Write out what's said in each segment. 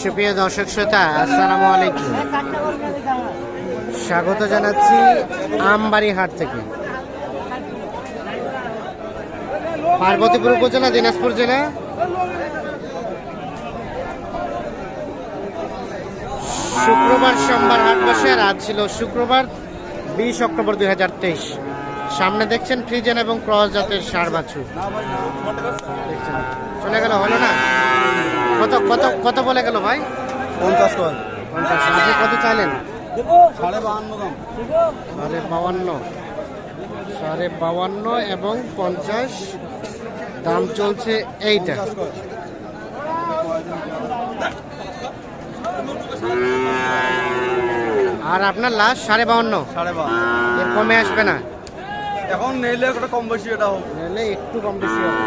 সুপ্রিয় দর্শক শ্রোতা, আসসালামু আলাইকুম। স্বাগত জানাচ্ছি আমবাড়ি হাট থেকে। পার্বতীপুর উপজেলা, দিনাজপুর জেলা। শুক্রবার সোমবার হাট বসে, আর আজ ছিল শুক্রবার, বিশ অক্টোবর দুই হাজার তেইশ। সামনে দেখছেন ফ্রিজেন এবং ক্রস জাতের সার বাছুর। দেখছেন। চলে গেল হলো না? কত কত কত বলে গেল ভাই? পঞ্চাশ পঞ্চাশ। আপনি কত চাইলেন? সাড়ে বাহান্ন সাড়ে বাউান্ন। সাড়ে বাউান্ন এবং পঞ্চাশ। দাম চলছে এইটা। আর আপনার লাস্ট সাড়ে বাউান্ন। সাড়ে এর কমে আসবে না। এখন নিলে একটা কম বেশি এটা হোক নাহলে একটু কম বেশি হবে।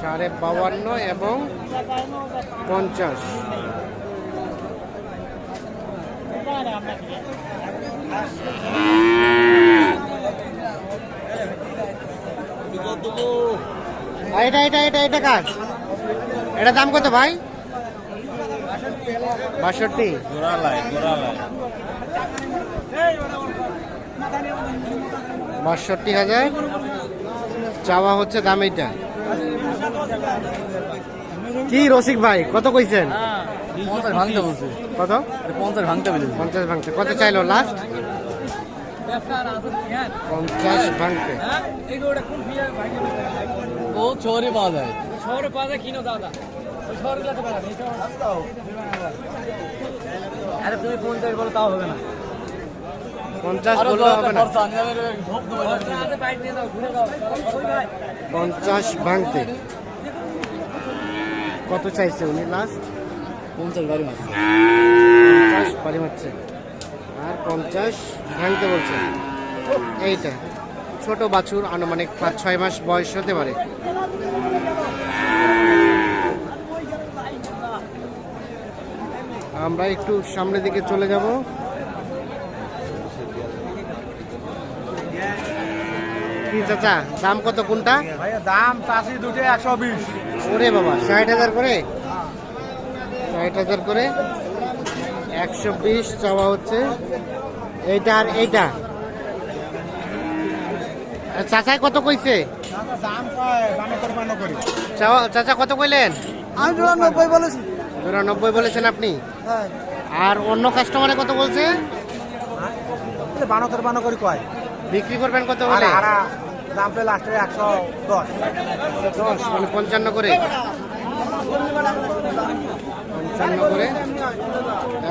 সাড়ে বাউান্ন এবং পঞ্চাশ। এটা এটা এটা এটা কার? এটা দাম কত ভাই? বাষট্টি। বাষট্টি হাজার। চাওয়া হচ্ছে দাম এইটা। কি রসিক ভাই কত কইছেন? ভাঙতে কত? পঞ্চাশ ভাঙতে পঞ্চাশ ভাঙতে। কত চাইলো লাস্ট পঞ্চাশ ভাঙতে। ও ছরে পাওয়া যায়। শহরে পাওয়া যায় কিনো দাদা আরে তুমি পঞ্চাশ বলো তাও হবে না। পঞ্চাশ বললে হবে না। পঞ্চাশ ভাঙতে। কত চাইছে উনি লাস্ট পঞ্চাশ বাড়ি মাছ পঞ্চাশ বাড়ি হচ্ছে আর পঞ্চাশ ভাঙতে বলছে। এইটা। ছোট বাছুর আনুমানিক পাঁচ ছয় মাস বয়স হতে পারে। আমরা একটু সামনের দিকে চলে যাব। কি চাচা দাম কত কোনটা? দাম চাষি দুটো একশো বিশ। ওরে বাবা ষাট হাজার করে? ষাট হাজার করে? একশো বিশ চাওয়া হচ্ছে। এইটা আর এইটা? চাচাই কত কইছে? চাচা কত কইলেন? আমি নব্বই বলেছি দুরা নব্বই বলেছেন আপনি? হ্যাঁ। আর অন্য কাস্টমারে কত বলছে? বানো কোরবানো করি কয়। বিক্রি করবেন কত হলে দাম পেলে লাস্টে একশো দশ। দশ মানে পঞ্চান্ন করে। পঞ্চান্ন করে।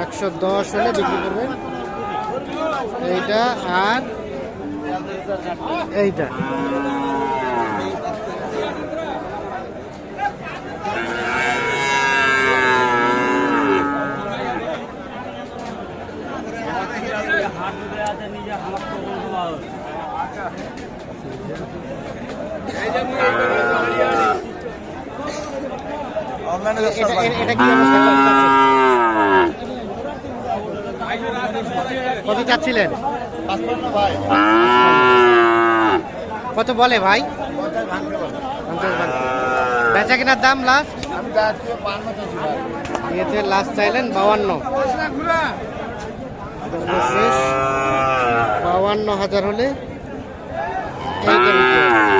একশো দশ হলে বিক্রি করবেন। এইটা আর এইটা অনলাইনে এটা এটা- এটা কি অবস্থা কত চাচ্ছেন? কত চাচ্ছিলেন? কত বলে ভাই? বেচা কেনার দাম লাস্ট লাস্ট চাইলেন বাউান্ন বাউান্ন হাজার হলে এইটা বিক্রি হবে।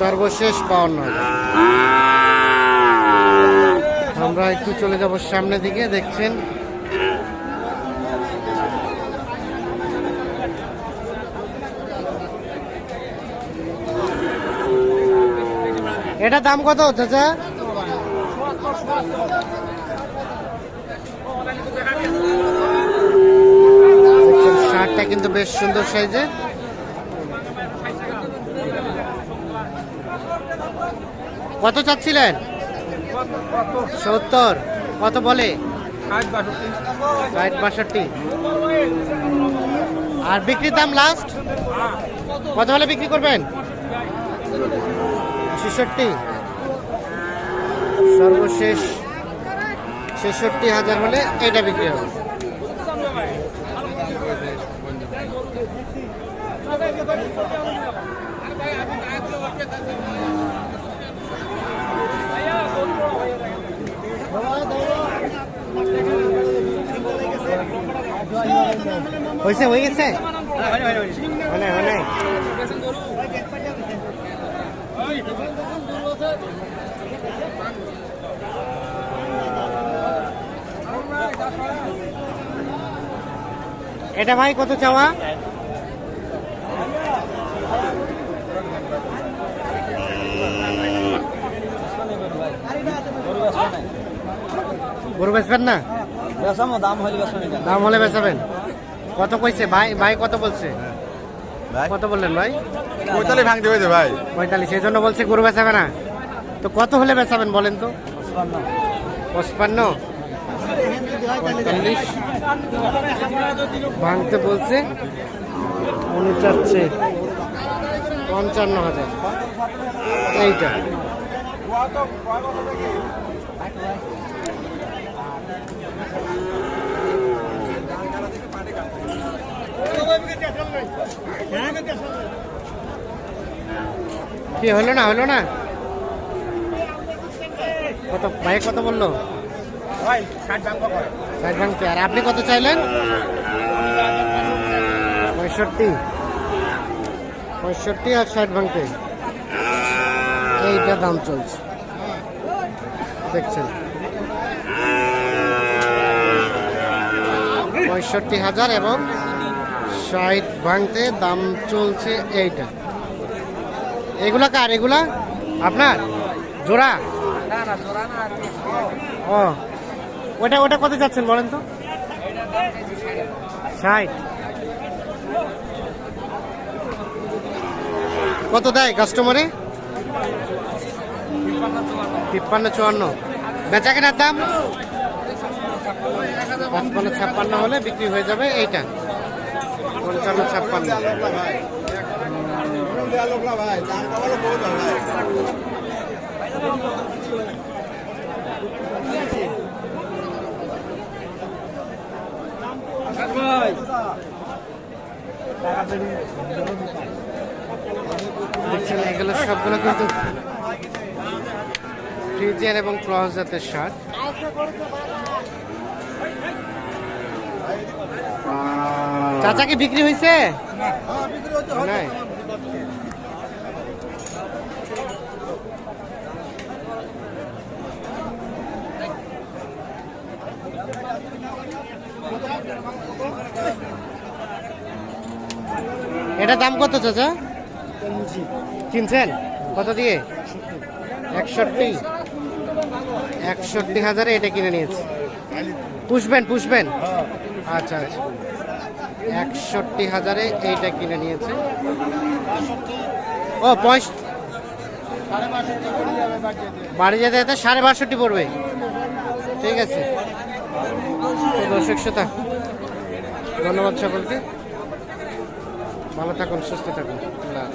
সর্বশেষ বাউান্ন আমরা একটু চলে যাব সামনের দিকে, দেখছেন? এটা দাম কত দেখছেন, শার্টটা কিন্তু বেশ সুন্দর সাইজে কত চাচ্ছিলেন? সত্তর। কত বলে? আর বিক্রির দাম লাস্ট কত হলে বিক্রি করবেন? ছেষট্টি। সর্বশেষ ছেষট্টি হাজার হলে এটা বিক্রি হবে। হয়েছে হয়ে গেছে? মানে মানে এটা ভাই কত চাওয়া? গরু বেচবেন না? দাম হলে দাম হলে বেচাবেন? কত কইছে? ভাই ভাই কত বলছে? কত বললেন ভাই? পঁয়তাল্লিশ ভাঙতে হয়েছে ভাই। পঁয়তাল্লিশ সেই জন্য বলছে গরু বেচাবে না। তো কত হলে বেচাবেন বলেন তো? পঁচপান্ন। পঁয়তাল্লিশ। ভাঙতে বলছে উনি চাচ্ছে পঞ্চান্ন হাজার। এইটা। কি হলো না হলো না? কত ভাই কত বলল? ষাট ভাঙতে আর আপনি কত চাইলেন? পঁয়ষট্টি। পঁয়ষট্টি আর ষাট ভাঙতে এইটা দাম চলছে। দেখছেন? পঁয়ষট্টি হাজার এবং ষাট ভাঙতে দাম চলছে এইটা। এগুলা কার? এগুলা আপনার? জোড়া? ও। ওটা ওটা কত যাচ্ছেন বলেন তো? ষাট। কত দেয় কাস্টমারে তিপ্পান্ন, চুয়ান্ন। বেচা কেনার দাম? পঞ্চান্ন ছাপ্পান্ন হলে বিক্রি হয়ে যাবে এইটা। পঞ্চান্ন, ছাপ্পান্ন। দেখছেন এগুলো সবগুলো কিন্তু ফ্রিজিয়ান এবং ক্রস জাতের শার্ট। চাচা কি বিক্রি হয়েছে? এটা দাম কত চাচা? কিনছেন? কত দিয়ে? একষট্টি। একষট্টি হাজারে এটা কিনে নিয়েছে। পুষবেন পুষবেন? আচ্ছা আচ্ছা। একষট্টি হাজারে এইটা কিনে নিয়েছে। ও বাড়ি যেতে যেতে সাড়ে বাষট্টি পড়বে। ঠিক আছে। দর্শক শ্রোতা, ধন্যবাদ সকলকে। ভালো থাকুন, সুস্থ থাকুন। আল্লাহ।